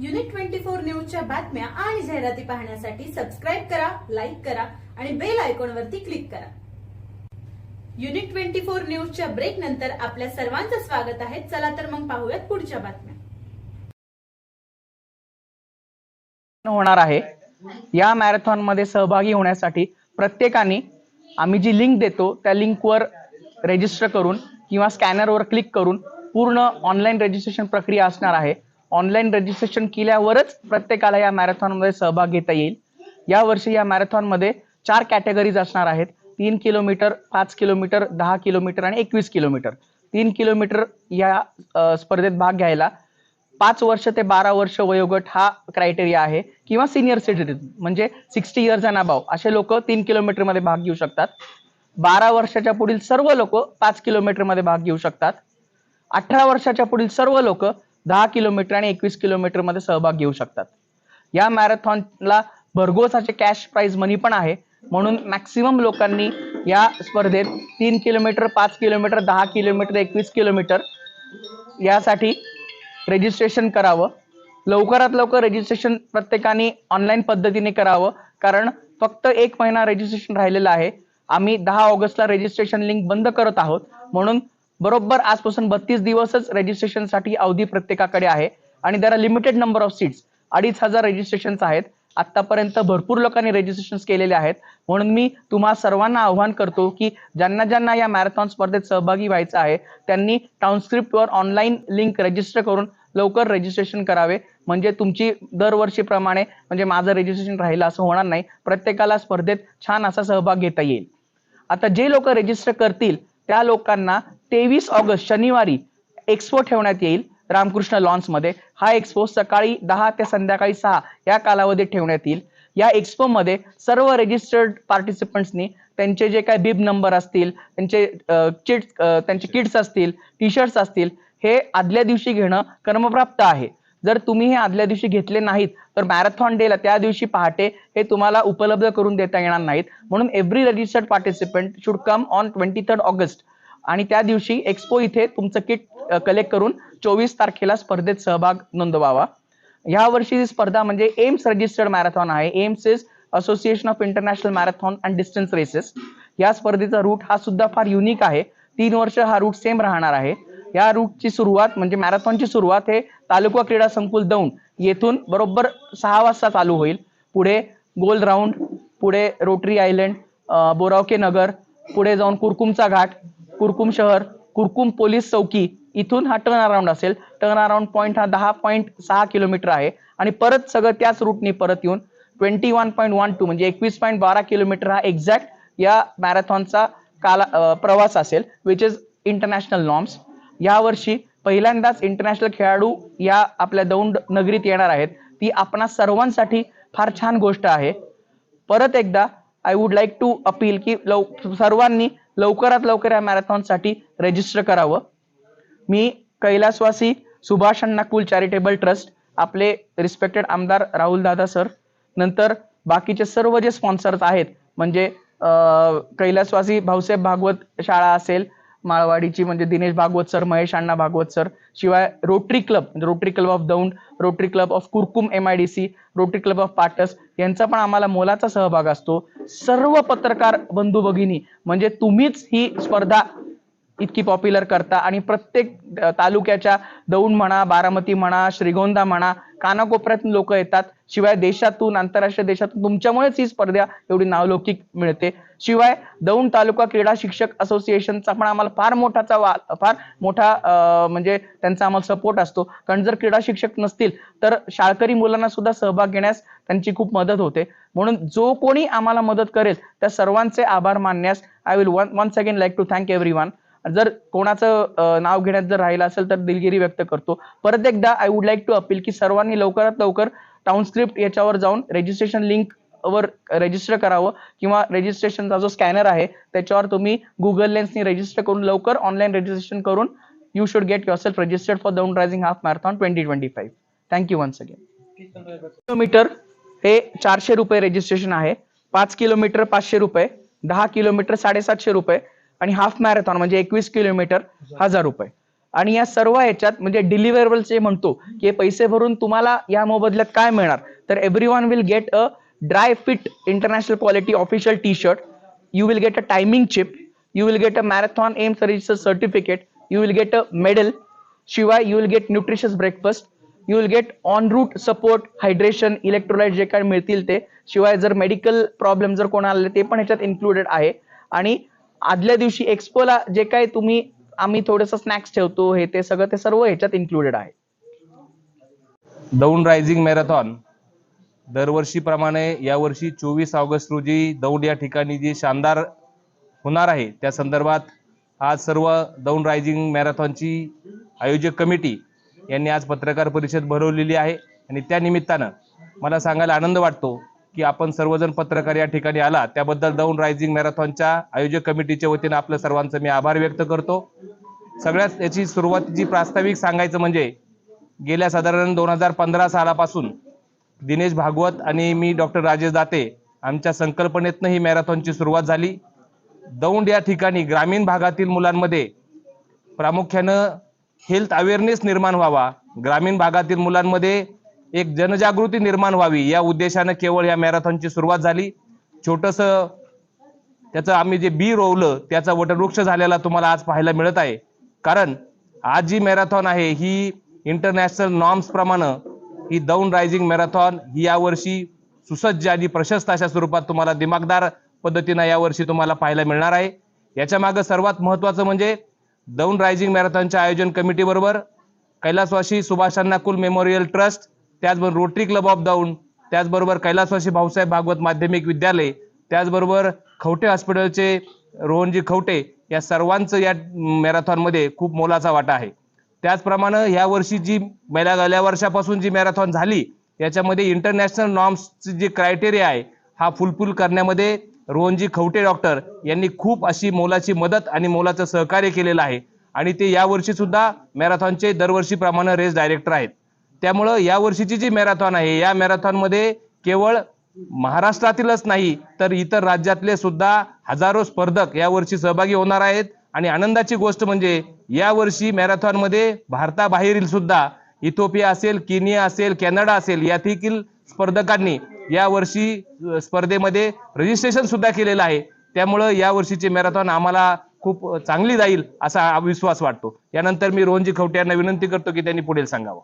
Unit twenty four न्यूजच्या बातम्या आणि जाहिराती पाहण्यासाठी सबस्क्राईब करा लाईक करा आणि बेल आयकॉन वरती क्लिक करा. युनिट ट्वेंटी फोर न्यूजच्या ब्रेक नंतर आपल्या सर्वांचं स्वागत आहे. चला तर मग पाहूयात पुढच्या बातम्या. होणार आहे. या मॅरेथॉनमध्ये सहभागी होण्यासाठी प्रत्येकाने आम्ही जी लिंक देतो त्या लिंकवर रजिस्टर करून किंवा स्कॅनरवर क्लिक करून पूर्ण ऑनलाईन रजिस्ट्रेशन प्रक्रिया असणार आहे. ऑनलाईन रजिस्ट्रेशन केल्यावरच प्रत्येकाला या मॅरेथॉनमध्ये सहभाग घेता येईल. या वर्षी या मॅरेथॉनमध्ये चार कॅटेगरीज असणार आहेत. तीन किलोमीटर पाच किलोमीटर दहा किलोमीटर आणि एकवीस किलोमीटर तीन किलोमीटर या स्पर्धेत भाग घ्यायला पाच वर्ष ते बारा वर्ष वयोगट हा क्रायटेरिया आहे. किंवा सिनियर सिटीजन म्हणजे सिक्स्टी इयर्स अँड अबाव असे लोक तीन किलोमीटरमध्ये भाग घेऊ शकतात. बारा वर्षाच्या पुढील सर्व लोक पाच किलोमीटरमध्ये भाग घेऊ शकतात. अठरा वर्षाच्या पुढील सर्व लोक दहा किलोमीटर आणि एकवीस किलोमीटरमध्ये सहभाग घेऊ शकतात. या मॅरेथॉनला भरघोस असे कॅश प्राईज मनी पण आहे. म्हणून मॅक्सिमम लोकांनी या स्पर्धेत तीन किलोमीटर पाच किलोमीटर दहा किलोमीटर एकवीस किलोमीटर यासाठी रजिस्ट्रेशन करावं. लवकरात लवकर रजिस्ट्रेशन प्रत्येकाने ऑनलाईन पद्धतीने करावं. कारण फक्त एक महिना रजिस्ट्रेशन राहिलेलं आहे. आम्ही दहा ऑगस्टला रजिस्ट्रेशन लिंक बंद करत आहोत. म्हणून बरोबर आजपासून बत्तीस दिवसच रजिस्ट्रेशनसाठी अवधी प्रत्येकाकडे आहे. आणि there are limited number of seats अडीच हजार रजिस्ट्रेशन्स आहेत. आतापर्यंत भरपूर लोकांनी रजिस्ट्रेशन केलेले आहेत. म्हणून मी तुम्हा सर्वांना आव्हान करतो की ज्यांना ज्यांना या मॅरेथॉन स्पर्धेत सहभागी व्हायचं आहे त्यांनी टाउनस्क्रिप्टवर ऑनलाईन लिंक रजिस्टर करून लवकर रजिस्ट्रेशन करावे. म्हणजे तुमची दरवर्षीप्रमाणे म्हणजे माझं रजिस्ट्रेशन राहिलं असं होणार नाही. प्रत्येकाला स्पर्धेत छान असा सहभाग घेता येईल. आता जे लोक रजिस्टर करतील त्या लोकांना तेवीस ऑगस्ट शनिवारी एक्सपो ठेवण्यात येईल रामकृष्ण लॉन्समध्ये हा एक्सपो सकाळी दहा ते संध्याकाळी सहा या कालावधीत ठेवण्यात येईल. या एक्सपोमध्ये सर्व रजिस्टर्ड पार्टिसिपंट्सनी त्यांचे जे काही बिब नंबर असतील त्यांचे चिट त्यांचे किट्स असतील टी शर्ट्स असतील हे आदल्या दिवशी घेणं कर्मप्राप्त आहे. जर तुम्ही हे आदल्या दिवशी घेतले नाहीत तर मॅरेथॉन डेला त्या दिवशी पहाटे हे तुम्हाला उपलब्ध करून देता येणार नाहीत. म्हणून every registered participant should come on twenty third August. आणि त्या दिवशी एक्सपो इथे तुमचं किट कलेक्ट करून चोवीस तारखेला स्पर्धेत सहभाग नोंदवावा. या वर्षीची स्पर्धा म्हणजे एम्स रजिस्टर्ड मॅरेथॉन आहे. AIMS is association of international marathon and distance races या स्पर्धेचा रूट हा सुद्धा फार युनिक आहे. तीन वर्ष हा रूट सेम राहणार आहे. या रूटची सुरुवात म्हणजे मॅरेथॉनची सुरुवात हे तालुका क्रीडा संकुल दौंड येथून बरोबर सहा वाजता चालू होईल. पुढे गोल राऊंड पुढे रोटरी आयलंड बोरावके नगर पुढे जाऊन कुरकुमचा घाट कुरकुम शहर कुरकुम पोलीस चौकी इथून हा टर्न अराउंड असेल. टर्न अराउंड पॉईंट हा दहा पॉईंट सहा किलोमीटर आहे. आणि परत सगळं त्याच रूटनी परत येऊन twenty one point one two म्हणजे एकवीस पॉईंट बारा किलोमीटर हा एक्झॅक्ट या मॅरेथॉनचा काला प्रवास असेल विच इज इंटरनॅशनल नॉर्म्स यावर्षी पहिल्यांदाच इंटरनॅशनल खेळाडू या आपल्या दौंड नगरीत येणार आहेत. ती आपणा सर्वांसाठी फार छान गोष्ट आहे. परत एकदा I would like to appeal की लव सर्वांनी लवकरात लवकर या मॅरेथॉनसाठी रजिस्टर करावं. मी कैलासवासी सुभाष अण्णा कुल चॅरिटेबल ट्रस्ट आपले रिस्पेक्टेड आमदार राहुल दादा सर नंतर बाकीचे सर्व जे स्पॉन्सर्स आहेत म्हणजे कैलासवासी भाऊसाहेब भागवत शाळा असेल माळवाडीची म्हणजे दिनेश भागवत सर महेश अण्णा भागवत सर. शिवाय रोटरी क्लब म्हणजे Rotary club of Daund Rotary club of Kurkum M I D C Rotary club of Patas यांचा पण आम्हाला मोलाचा सहभाग असतो. सर्व पत्रकार बंधू भगिनी म्हणजे तुम्हीच ही स्पर्धा इतकी पॉप्युलर करता आणि प्रत्येक तालुक्याच्या दौंड म्हणा बारामती म्हणा श्रीगोंदा म्हणा कानाकोपऱ्यातून लोक येतात. शिवाय देशातून आंतरराष्ट्रीय देशातून तुमच्यामुळेच ही स्पर्धा एवढी नावलौकिक मिळते. शिवाय दौंड तालुका क्रीडा शिक्षक असोसिएशनचा पण आम्हाला फार मोठाचा वा फार मोठा म्हणजे त्यांचा आम्हाला सपोर्ट असतो. कारण जर क्रीडा शिक्षक नसतील तर शाळकरी मुलांना सुद्धा सहभाग घेण्यास त्यांची खूप मदत होते. म्हणून जो कोणी आम्हाला मदत करेल त्या सर्वांचे आभार मानण्यास I will one once again like to thank everyone जर कोणाचं नाव घेण्यात जर राहिलं असेल तर दिलगिरी व्यक्त करतो. परत एकदा I would like to appeal की सर्वांनी लवकरात लवकर टाउनस्क्रिप्ट याच्यावर जाऊन रजिस्ट्रेशन लिंक वर रजिस्टर करावं किंवा रजिस्ट्रेशनचा जो स्कॅनर आहे त्याच्यावर तुम्ही गुगल लेन्सनी रजिस्टर करून लवकर ऑनलाईन रजिस्ट्रेशन करून you should get yourself registered for Daund rising half marathon twenty twenty five thank you once again kilometre हे चारशे रुपये रजिस्ट्रेशन आहे. पाच किलोमीटर पाचशे रुपये. दहा किलोमीटर साडेसातशे रुपये. आणि हाफ मॅरेथॉन म्हणजे एकवीस किलोमीटर हजार रुपये. आणि या सर्व याच्यात म्हणजे डिलिव्हरेबल जे म्हणतो की हे पैसे भरून तुम्हाला या मोबदल्यात काय मिळणार? तर everyone will get a dry fit international quality official T shirt you will get a timing chip you will get a marathon M service certificate you will get a medal शिवाय you will get nutritious breakfast you will get on route support hydration electrolyte जे काय मिळतील ते. शिवाय जर medical problem जर कोणाला आले ते पण ह्याच्यात इन्क्लुडेड आहे. आणि आदल्या दिवशी एक्सपोला जे काय तुम्ही आम्ही थोडंसं स्नॅक्स ठेवतो हे ते सगळं ते सर्व ह्याच्यात इन्क्लुडेड आहे. Daund rising marathon. दरवर्षीप्रमाणे यावर्षी चोवीस ऑगस्ट रोजी दौंड या ठिकाणी जी शानदार होणार आहे त्या संदर्भात आज सर्व दौंड रायझिंग मॅरेथॉनची आयोजक कमिटी यांनी आज पत्रकार परिषद भरवलेली आहे. आणि त्या निमित्तानं मला सांगायला आनंद वाटतो की आपण सर्वजण पत्रकार या ठिकाणी आला त्याबद्दल दौंड रायझिंग मॅरेथॉनच्या आयोजक कमिटीच्या वतीनं आपलं सर्वांचं मी आभार व्यक्त करतो. सगळ्यात याची सुरुवातीची प्रास्ताविक सांगायचं म्हणजे गेल्या साधारण दोन हजार पंधरा सालापासून दिनेश भागवत आणि मी डॉक्टर राजेश दाते आमच्या संकल्पनेतनं ही मॅरेथॉनची सुरुवात झाली. दौंड या ठिकाणी ग्रामीण भागातील मुलांमध्ये प्रामुख्यानं हेल्थ अवेअरनेस निर्माण व्हावा ग्रामीण भागातील मुलांमध्ये एक जनजागृती निर्माण व्हावी. या उद्देशानं केवळ या मॅरेथॉनची सुरुवात झाली. छोटंसं त्याचं आम्ही जे बी रोवलं त्याचा वटवृक्ष झालेला तुम्हाला आज पाहायला मिळत आहे. कारण आज जी मॅरेथॉन आहे ही इंटरनॅशनल नॉर्म्स प्रमाणे ही दौंड रायझिंग मॅरेथॉन ही यावर्षी सुसज्ज आणि प्रशस्त अशा स्वरूपात तुम्हाला दिमागदार पद्धतीनं यावर्षी तुम्हाला पाहायला मिळणार आहे. याच्या मागं सर्वात महत्वाचं म्हणजे दौंड रायझिंग मॅरेथॉनच्या आयोजन कमिटीबरोबर कैलासवासी सुभाषांना कुल मेमोरियल ट्रस्ट त्याचबरोबर रोटरी क्लब ऑफ दौंड त्याचबरोबर कैलासवासी भाऊसाहेब भागवत माध्यमिक विद्यालय त्याचबरोबर खवटे हॉस्पिटलचे रोहनजी खवटे या सर्वांचं या मॅरेथॉनमध्ये खूप मोलाचा वाटा आहे. त्याचप्रमाणे ह्या वर्षी जी गेल्या गेल्या वर्षापासून जी मॅरेथॉन झाली याच्यामध्ये इंटरनॅशनल नॉर्म्सची जी क्रायटेरिया आहे हा फुलफिल करण्यामध्ये रोहनजी खवटे डॉक्टर यांनी खूप अशी मोलाची मदत आणि मोलाचं सहकार्य केलेलं आहे. आणि ते यावर्षी सुद्धा मॅरेथॉनचे दरवर्षीप्रमाणे रेस डायरेक्टर आहेत. त्यामुळं या वर्षीची जी मॅरेथॉन आहे या मॅरेथॉनमध्ये केवळ महाराष्ट्रातीलच नाही तर इतर राज्यातले सुद्धा हजारो स्पर्धक यावर्षी सहभागी होणार आहेत. आणि आनंदाची गोष्ट म्हणजे यावर्षी मॅरेथॉनमध्ये भारताबाहेरील सुद्धा इथोपिया असेल केनिया असेल कॅनडा असेल या देखील स्पर्धकांनी यावर्षी स्पर्धेमध्ये रजिस्ट्रेशन सुद्धा केलेलं आहे. त्यामुळं या वर्षीची मॅरेथॉन आम्हाला खूप चांगली जाईल असा विश्वास वाटतो. यानंतर मी रोहनजी खवटे यांना विनंती करतो की त्यांनी पुढील सांगावं.